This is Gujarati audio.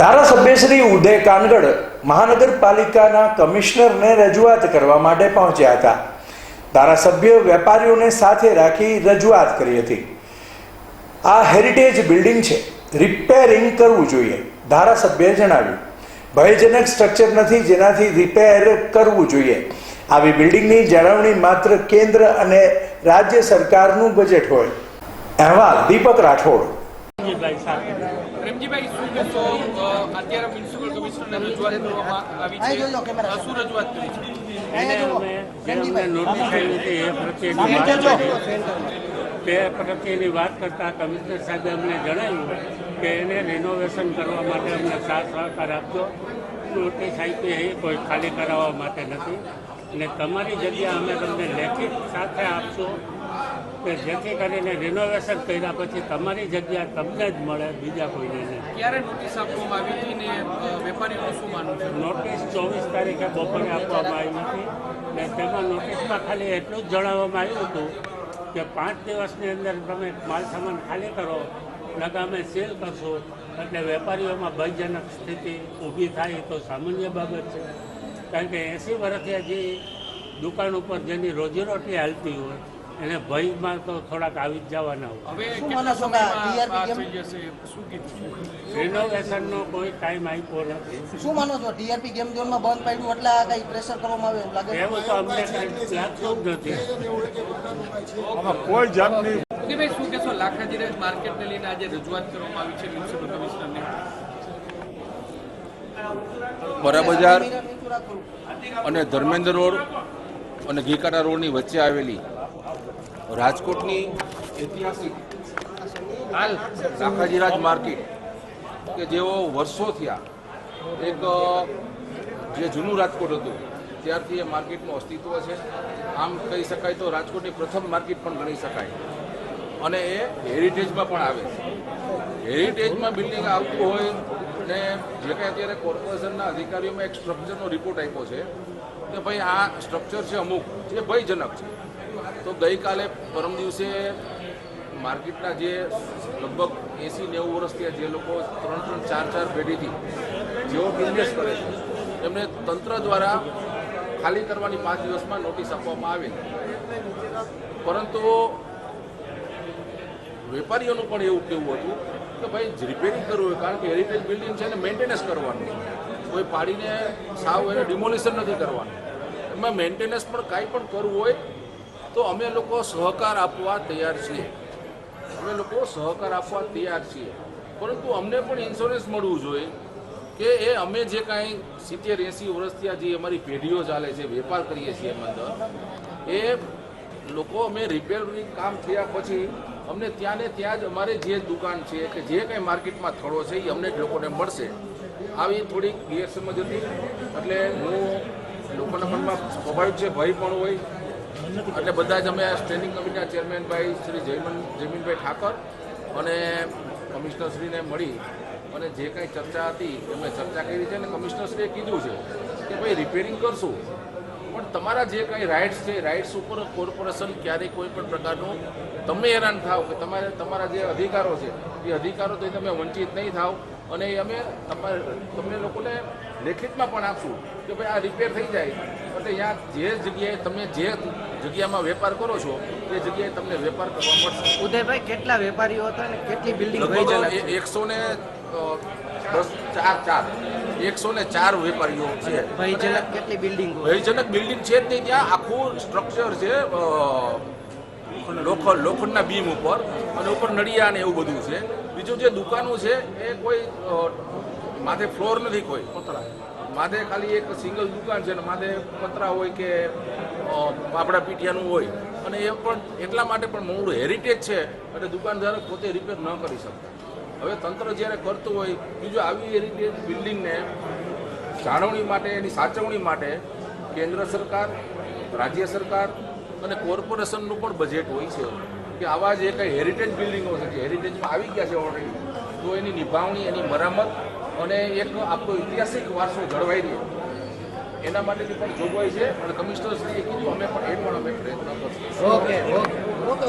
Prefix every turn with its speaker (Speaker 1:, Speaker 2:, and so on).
Speaker 1: ધારાસભ્ય શ્રી ઉદય કાનગડ મહાનગરપાલિકાના કમિશનરને રજૂઆત કરવા માટે પહોંચ્યા હતા. ધારાસભ્ય વેપારીઓને સાથે રાખી રજૂઆત કરી હતી. આ હેરિટેજ બિલ્ડિંગ છે. રિપેરિંગ કરવું જોઈએ, ધારાસભ્યએ જણાવ્યું. ભયજનક સ્ટ્રક્ચર નથી, જેનાથી રિપેર કરવું જોઈએ. આવી બિલ્ડિંગની જાળવણી માત્ર કેન્દ્ર અને રાજ્ય સરકારનું બજેટ હોય. અહેવાલ દીપક રાઠોડ.
Speaker 2: રમજીભાઈ
Speaker 3: શું કહેશો? અત્યારે મ્યુનિસિપલ કમિશનરને રજૂઆત કરવામાં આવી છે. શું રજૂઆત કરી છે?
Speaker 2: એને અમે જે અમને નોટિસ આવી હતી એ પ્રત્યેની તે પ્રત્યેની વાત કરતાં કમિશનર સાહેબે અમને જણાવ્યું કે એને રિનોવેશન કરવા માટે અમને સાથ સહકાર આપજો. નોટિસ આપી એ કોઈ ખાલી કરાવવા માટે નથી. અને તમારી જગ્યા અમે તમને લેખિત સાથે આપશું. કે જેથી કરીને રિનોવેશન કર્યા પછી તમારી જગ્યા તમને જ મળે બીજા કોઈને નહીં.
Speaker 3: ક્યારે નોટિસ આપવામાં આવી હતી ને વેપારીઓનું શું માનવું છે?
Speaker 2: નોટિસ ચોવીસ તારીખે બપોરે આપવામાં આવી હતી ને તેમાં નોટિસમાં ખાલી એટલું જ જણાવવામાં આવ્યું હતું કે પાંચ દિવસની અંદર તમે માલ સામાન ખાલી કરો લગામે સેલ કરશો. એટલે વેપારીઓમાં ભયજનક સ્થિતિ ઊભી થાય તો સામાન્ય બાબત છે. કારણ કે એંસી વર્ષથી હજી દુકાન ઉપર જેની રોજીરોટી હાલતી હોય એને ભયમાં તો થોડાક આવી જ જવાના હોય. રિનોવેશનનો કોઈ ટાઈમ આપ્યો નથી.
Speaker 4: શું માનો છો? ટીઆરપી ગેમ ઝોનમાં બંધ પાડ્યું એટલે આ કઈ પ્રેશર કરવામાં આવે એવું લાગે
Speaker 2: એવું તો અમને કંઈ લાગતું જ નથી.
Speaker 5: કોઈ જાતની
Speaker 3: શું કહેશો? લાખાજીરાજ માર્કેટને લઈને આજે રજૂઆત કરવામાં આવી છે મ્યુનિસિપલ કમિશનરને.
Speaker 6: બરા બજાર
Speaker 4: મીરા નીચું રાખો.
Speaker 6: અને ધર્મેન્દ્ર રોડ અને ઘીકારા રોડની વચ્ચે આવેલી રાજકોટની ઐતિહાસિક શાખાજીરાજ માર્કેટ, કે જેઓ વર્ષો થયા એક જે જૂનું રાજકોટ હતું, ત્યારથી એ માર્કેટનું અસ્તિત્વ છે. આમ કહી શકાય તો રાજકોટની પ્રથમ માર્કેટ પણ ગણી શકાય. અને એ હેરિટેજમાં પણ આવે છે. હેરિટેજમાં બિલ્ડિંગ આવતું હોય ને જે કંઈ અત્યારે કોર્પોરેશનના અધિકારીઓમાં એક સ્ટ્રક્ચરનો રિપોર્ટ આપ્યો છે, કે ભાઈ આ સ્ટ્રક્ચર છે અમુક, જે ભયજનક છે. તો ગઈકાલે પરમ દિવસે માર્કેટના જે લગભગ એંસી નેવું વર્ષ થયા જે લોકો ત્રણ ત્રણ ચાર ચાર પેઢીથી જેઓ બિઝનેસ કરે છે, એમને તંત્ર દ્વારા ખાલી કરવાની પાંચ દિવસમાં નોટિસ આપવામાં આવે. પરંતુ વેપારીઓનું પણ એવું કેવું હતું કે ભાઈ રિપેરિંગ કરવું હોય, કારણ કે હેરિટેજ બિલ્ડિંગ છે એને મેન્ટેનન્સ કરવાનું. કોઈ પાડીને સાવ એને ડિમોલિશન નથી કરવાનું. એમાં મેન્ટેનન્સ પણ કાંઈ પણ કરવું હોય તો અમે લોકો સહકાર આપવા તૈયાર છીએ. અમે લોકો સહકાર આપવા તૈયાર છીએ. પરંતુ અમને પણ ઇન્સ્યોરન્સ મળવું જોઈએ કે એ અમે જે કાંઈ સિત્તેર, એંસી વર્ષથી આ જે અમારી પેઢીઓ ચાલે છે, વેપાર કરીએ છીએ એમાં અંદર, એ લોકો અમે રિપેરિંગ કામ થયા પછી અમને ત્યાં ને ત્યાં જ અમારે જે દુકાન છે કે જે કંઈ માર્કેટમાં થળો છે એ અમને જ લોકોને મળશે. આવી થોડીક ગેરસમજ હતી એટલે હું લોકોના મનમાં સ્વાભાવિક છે, ભય પણ હોય. એટલે બધા જ અમે સ્ટેન્ડિંગ કમિટીના ચેરમેનભાઈ શ્રી જયમન જયમીનભાઈ ઠાકર અને કમિશનરશ્રીને મળી અને જે કાંઈ ચર્ચા હતી, એમને ચર્ચા કરી છે અને કમિશનરશ્રીએ કીધું છે કે ભાઈ રિપેરિંગ કરશું. પણ તમારા જે કાંઈ રાઇટ્સ છે રાઇટ્સ ઉપર કોર્પોરેશન ક્યારેય કોઈ પણ પ્રકારનું તમે હેરાન થાવ કે તમારે, તમારા જે અધિકારો છે, એ અધિકારોથી તમે વંચિત નહીં થાવ અને અમે તમારે, તમને લોકોને લેખિતમાં પણ આપશું કે ભાઈ આ રિપેર થઈ જાય. એટલે ત્યાં જે જગ્યાએ તમે જે જગ્યામાં વેપાર કરો છો એ જગ્યાએ તમને વેપાર કરવા મળશે.
Speaker 4: ઉદયભાઈ કેટલા વેપારીઓ હતા ને કેટલી બિલ્ડિંગ
Speaker 6: લગભગ એકસો ને દસ ચાર ચાર. એકસો ને ચાર વેપારીઓ છે.
Speaker 4: ભયજનક કેટલી બિલ્ડિંગ
Speaker 6: ભયજનક બિલ્ડિંગ છે જ નહીં ત્યાં આખું સ્ટ્રક્ચર છે લોખંડ લોખંડના બીમ ઉપર અને ઉપર નડિયા ને એવું બધું છે. બીજું જે દુકાનો છે એ કોઈ માથે ફ્લોર નથી કોઈ. માથે ખાલી એક સિંગલ દુકાન છે ને માથે પતરા હોય કે આપણા પીઠિયાનું હોય. અને એ પણ એટલા માટે પણ મોડું હેરિટેજ છે, એટલે દુકાનદારો પોતે રિપેર ન કરી શકતા. હવે તંત્ર જ્યારે કરતું હોય બીજું આવી હેરિટેજ બિલ્ડિંગને જાળવણી માટે, એની સાચવણી માટે કેન્દ્ર સરકાર, રાજ્ય સરકાર અને કોર્પોરેશનનું પણ બજેટ હોય છે કે આવા જે કંઈ હેરિટેજ બિલ્ડિંગો છે, જે હેરિટેજમાં આવી ગયા છે ઓલરેડી તો એની નિભાવણી, એની મરામત અને એક આપણો ઐતિહાસિક વારસો જળવાઈ રહ્યો એના માટેની પણ જોગવાઈ છે, અને કમિશનરશ્રીએ કીધું, અમે પણ એ પણ અમે પ્રયત્ન કરશું.
Speaker 4: Okay okay